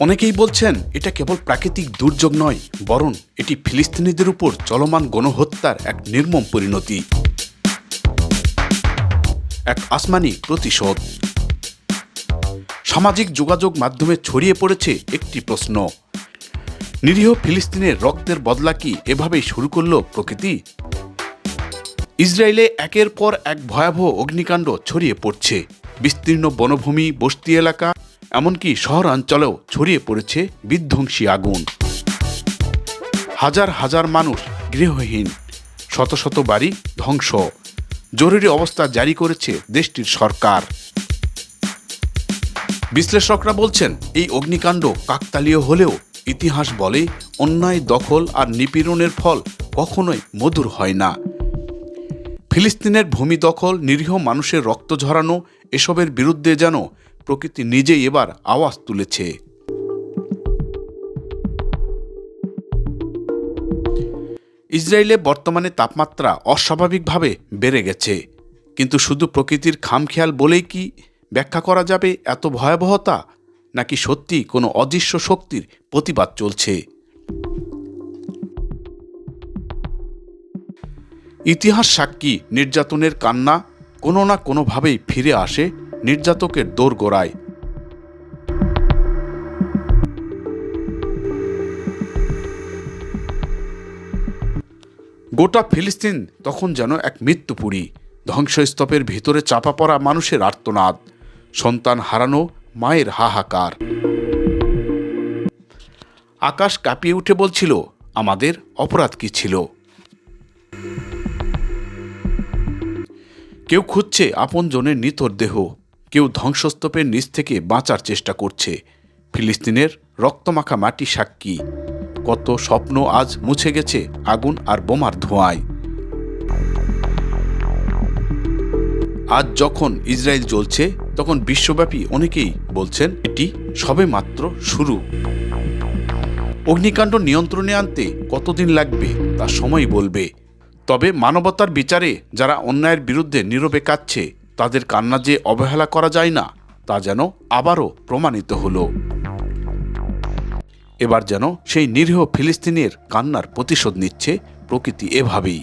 অনেকেই বলছেন, এটা কেবল প্রাকৃতিক দুর্যোগ নয়, বরং এটি ফিলিস্তিনিদের উপর চলমান গণহত্যার এক নির্মম পরিণতি। এক আসমানি প্রতিশোধ। সামাজিক যোগাযোগ মাধ্যমে ছড়িয়ে পড়েছে একটি প্রশ্ন। নিরীহ ফিলিস্তিনের রক্তের বদলা কি এভাবেই শুরু করল প্রকৃতি? ইসরায়েলে একের পর এক ভয়াবহ অগ্নিকাণ্ড ছড়িয়ে পড়ছে। বিস্তীর্ণ বনভূমি, বস্তি এলাকা এমনকি শহরাঞ্চলেও ছড়িয়ে পড়েছে বিধ্বংসী আগুন। হাজার হাজার মানুষ গৃহহীন, শত শত বাড়ি ধ্বংস। জরুরি অবস্থা জারি করেছে দেশটির সরকার। বিশ্লেষকরা বলছেন, এই অগ্নিকাণ্ড কাকতালীয় হলেও ইতিহাস বলে অন্যায়, দখল আর নিপীড়নের ফল কখনোই মধুর হয় না। ফিলিস্তিনের ভূমি দখল, নিরীহ মানুষের রক্ত ঝরানো, এসবের বিরুদ্ধে যেন প্রকৃতি নিজেই এবার আওয়াজ তুলেছে। ইসরায়েলে বর্তমানে তাপমাত্রা অস্বাভাবিকভাবে বেড়ে গেছে। কিন্তু শুধু প্রকৃতির খামখেয়াল বলেই কি ব্যাখ্যা করা যাবে এত ভয়াবহতা? নাকি সত্যি কোনো অদৃশ্য শক্তির প্রতিবাদ চলছে? ইতিহাস সাক্ষী নির্যাতনের কান্না কোনো না কোনোভাবেই ফিরে আসে। নির্যাতকের দোরগোড়ায় গোটা ফিলিস্তিন তখন যেন এক মৃত্যুপুরী, ধ্বংসস্তপের ভিতরে চাপা পড়া মানুষের আর্তনাদ, সন্তান হারানো, মায়ের হাহাকার। আকাশ কাঁপিয়ে উঠে বলছিল, আমাদের অপরাধ কি ছিল? কেউ খুঁজছে আপনজনের নিতর দেহ। কেউ ধ্বংসস্তূপের নিচ থেকে বাঁচার চেষ্টা করছে। ফিলিস্তিনের রক্তমাখা মাটি সাক্ষী। কত স্বপ্ন আজ মুছে গেছে আগুন আর বোমার ধোঁয়ায়। আজ যখন ইসরায়েল জ্বলছে, তখন বিশ্বব্যাপী অনেকেই বলছেন এটি সবে মাত্র শুরু। অগ্নিকাণ্ড নিয়ন্ত্রণে আনতে কতদিন লাগবে তা সময় বলবে। তবে মানবতার বিচারে যারা অন্যায়ের বিরুদ্ধে নীরবে কাচ্ছে তাদের কান্না যে অবহেলা করা যায় না, তা যেন আবারও প্রমাণিত হলো। এবার যেন সেই নিরীহ ফিলিস্তিনের কান্নার প্রতিশোধ নিচ্ছে প্রকৃতি এভাবেই।